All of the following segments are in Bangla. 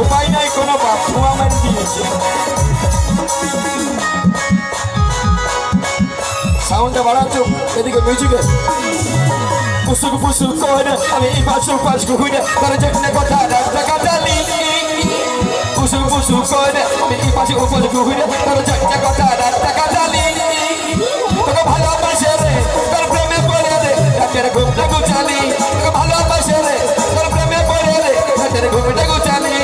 উপায় নাই কোনো বাপ, ধোঁয়া মারি সাউন্ডটা বাড়াচ্ছ, এদিকে মিউজিকে পুসুক পুসুক করে আমি এই পাশু পাশ ঘুরে তার যেখানে কথা রাস্তা কাটালি পুসুক পুসুক করে এই পাশে উপর ঘুরে তার যেখানে কথা রাস্তা কাটালি তোকে ভালোবাসে রে তোর প্রেমে পড়ে রে রাতের ঘুমটা গুচালি তোকে ভালোবাসে রে তোর প্রেমে পড়ে রে রাতের ঘুমটা গুচালি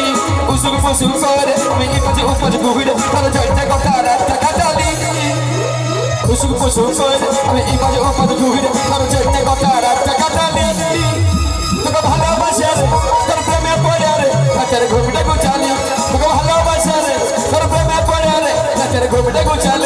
পুসুক পুসুক করে এই পাশে উপর ঘুরে তার যেখানে কথা রাস্তা কাটালি পুসুক পুসুক করে এই পাশে উপর ঘুরে তার যেখানে কথা রাস্তা কাটালি তোকে ভালোবাসে রে তোর প্রেমে পড়ে রে রাতের ঘুমটা গুচালি রাতের ঘুমটা গুচালি বাবা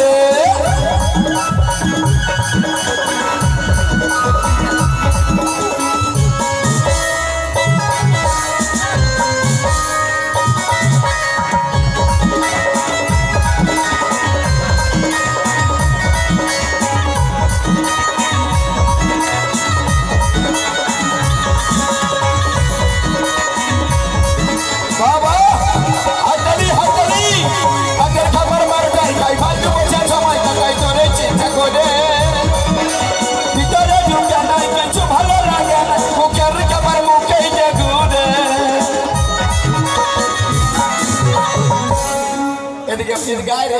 এদিকে গায়ে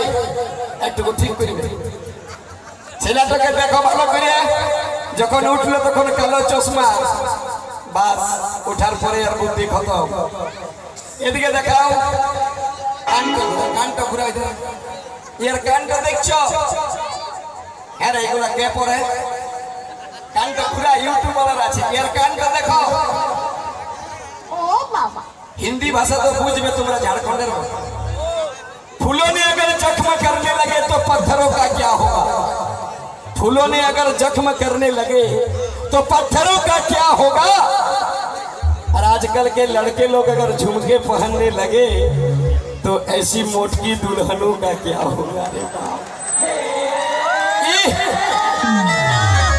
একটু ঠিক ছেলেটাকে দেখো ভালো করে। যখন উঠল তখন কালো চশমা। বাস পরে আর বুদ্ধি এদিকে দেখাও। কানটা ঘুরাই ধরো কানটা হ্যাঁ কে পরে? কানটা ঘুরা আছে। ইয়ার কানটা দেখো। হিন্দি ভাষা তো বুঝবে তোমরা ঝাড়খণ্ডের ভাষা पत्थरों का क्या होगा फूलों ने अगर जख्म करने लगे तो पत्थरों का क्या होगा और आजकल के लड़के लोग अगर झुमके पहनने लगे तो ऐसी मोटकी दुल्हनों का क्या होगा रे बाप ইহ!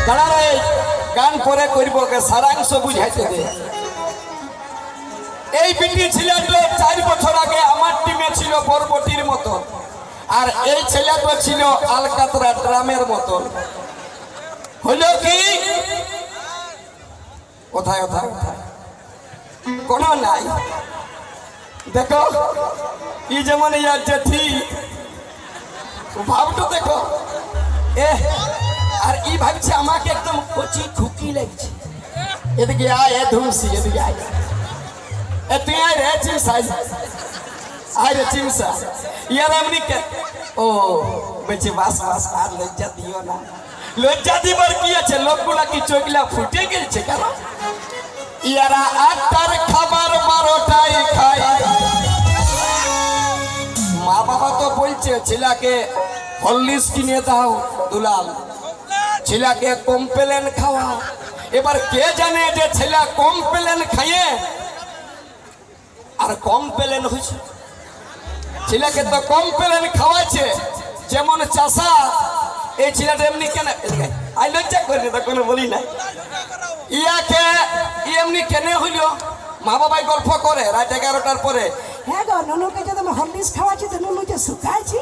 দাঁড়া রে গান পরে করব কে সারাংশ বুঝাইতে দে এই বিটি ছেলেটা চার বছর আগে আমার টিমে ছিল বরবটির মতো আর এই ছেলেটা ছিল আলকাতরা ড্রামের মতো। হলো কি? কোথায় কোথায় কোথায় কোনো নাই। দেখো ই যেমন ইয়ার জেঠি ভাবটা দেখো। এ, আর ই ভাবছে আমাকে একদম কচি খুকি লাগছে। এদিকে আয়, এ ধুমসি, এদিকে আয়। এ তুই আয় রে চিমসা আয় রে চিমসা ইয়ার এমনি কে ও বলছে বাস বাস আর লজ্জা দিও না লজ্জা দিবার কি আছে লোকগুলা কি চোখলা ফুটে গেছে কেন ইয়ারা আটটার খাবার বারোটায় খায় মা বাবা তো বলছে ছেলেকে হরলিক্স কিনে দাও দুলাল ছেলেকে কমপ্লেন খাওয়া এবার কে জানে যে ছেলে কমপ্লেন খাইয়ে আর কম প্লেন হয়েছে ছেলেকে তো কম প্লেন খাওয়াচ্ছে যেমন চাষা এই ছেলেটা এমনি কেন আই লজ্জা করি তো কোনো বলি নাই। ইয়াকে এমনি কেনে হইল? মা বাবাই গল্প করে রাত এগারোটার পরে। হ্যাঁ গো ননুকে যে তুমি হরলিক্স খাওয়াচ্ছি তো ননু যে শুকাইছি।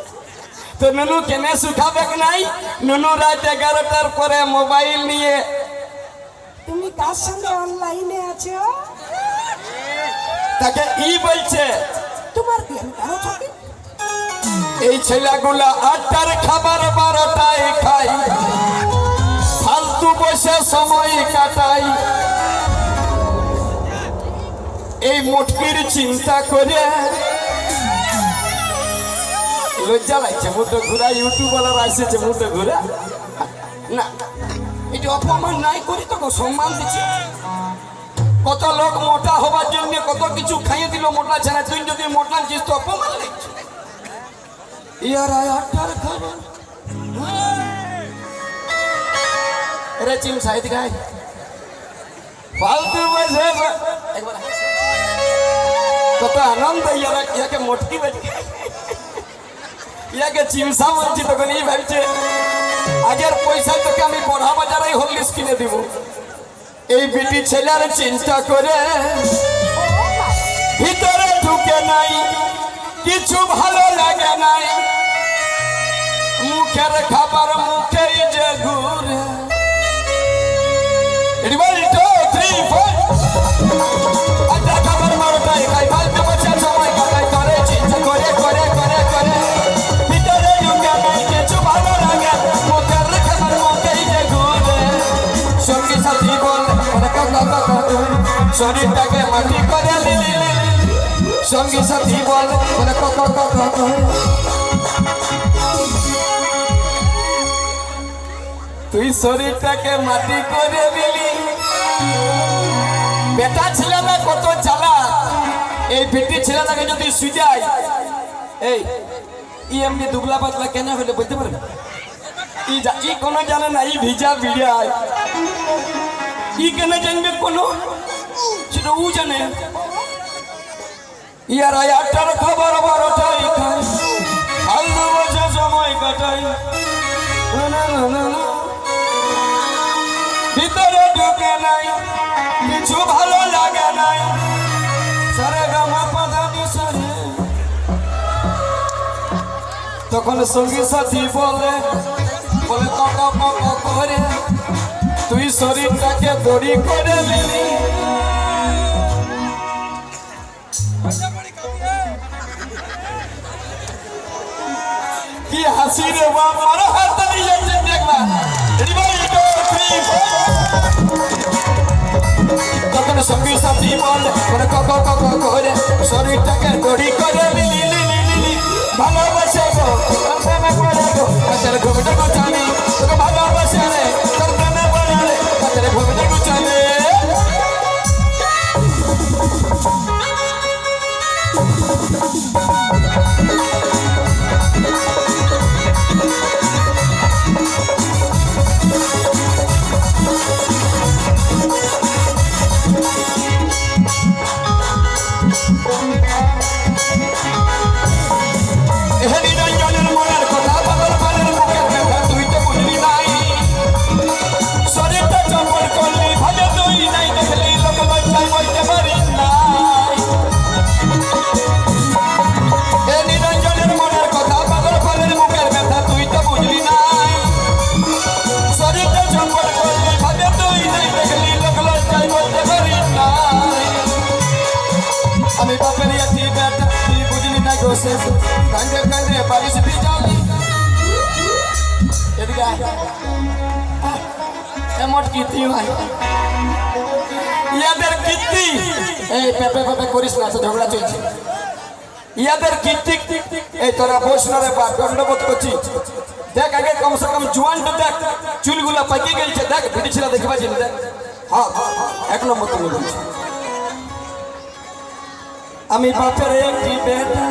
তো নুনু কেনে শুকাবে নাই? নুনু রাত এগারোটার পরে মোবাইল নিয়ে তুমি কার সঙ্গে অনলাইনে আছো? তাকে ই বলছে। তোমার কি আমি কারও এই ছেলেগুলা আটটার খাবার বারোটায় খাই। ফালতু বসে সময় কাটাই। এই মোটকির চিন্তা করে লজ্জা লাগছে মুটো ঘুরা ইউটিউবার আসছে মুটো ঘুরা। না, এটা অপমান নাই করি তো সম্মান দিচ্ছে। কত লোক মোটা হবার জন্য কত কিছু খাইয়ে দিল, মোটা ছেলে তুই যদি মোটা চিস তো অপমান লাগছে ইয়ার আটার খাবার। রে চিম সাইড গায় ফালতু বসে একবার। কত আনন্দ ইয়ারা ইয়াকে মোটকি বাজে ইয়াকে চিমসা বলছি তখন এই ভাবছে আগের পয়সায় তোকে আমি পড়া বাজারে হলিস কিনে দিব। এই বিটি ছেলের চিন্তা করে ভিতরে ঢুকে নাই। কিছু ভালো লাগে নাই মুখের খাবার মুখেই যে ঘুরে Ready, one, two. সঙ্গী সাথী বল মানে কাকা কাকা তুই। শরীরটাকে মাটি করে দিলি। বেটা ছেলেটা কত চালা এই বেটি ছেলেটাকে যদি সুজাই এই ই এমনি দুবলা পাতলা কেন হলে বলতে পারবে? ই ই কোনো জানে না, ই ভিজা ভিড়ায় ই কেন জানবে কোনো? সেটা ও জানে। ইয়ারা আটটার খবর বারোটাই খায় আলু বসে সময় কাটাই। ভিতরে ঢুকে নাই কিছু ভালো লাগে নাই সারে গামা পাদানি সারে তখন সঙ্গী সাথী বলে বলে কাকা করে তুই শরীরটাকে দড়ি করে দিলি কি হাসি রে বাবা আরও হাত তালি যাচ্ছে go, three, four. তখন সঙ্গী সাথী বল করে কক কক করে ভালোবাসে গো ঘুমটা বাঁচানি তোকে ভালোবাসে তোর এমন কীর্তি ভাই। ইয়াদের কীর্তি। এই পেপে পেপে করিস না ঝগড়া চলছে। ইয়াদের কীর্তি। এই তোরা বৈষ্ণবে বা দণ্ডবোধ করছি দেখ আগে কমসে কম জোয়ানটা দেখ চুলগুলা পাকিয়ে গেছে দেখ ভিড়ি ছিল দেখবা জিন দেখ। হ্যাঁ এক নম্বর তুমি বলছি। আমি বাপের একটি বেটা।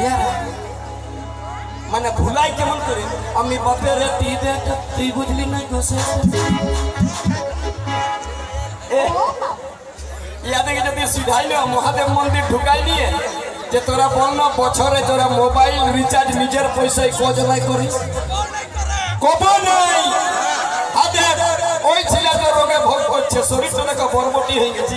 ইয়া, মানে ভুলাই কেমন করে? আমি বাপের তুই বুঝলি না বাবা ইয়াদেরকে যদি সিধাইল, মহাদেব মন্দির ঢুকাই নিয়ে যে তোরা বল না, বছরে তোরা মোবাইল রিচার্জ নিজের পয়সায় কজ নাই করিস? কব নাই! হাতে, ওই ছেলেটা রোগে ভোগ করছে, শরীর তো বরবটি হয়ে গেছে।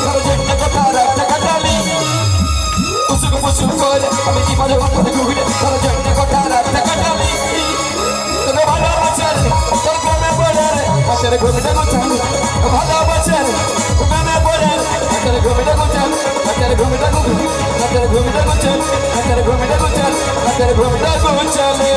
ঘুমিটা গুছান ভালোবাসার মনে পড়ে হাতের ঘুমিটা গুছান হাতের ঘুমিটা গুছান হাতের ঘুমিটা গুছান হাতের ঘুমিটা গুছান হাতের ঘুমিটা গুছান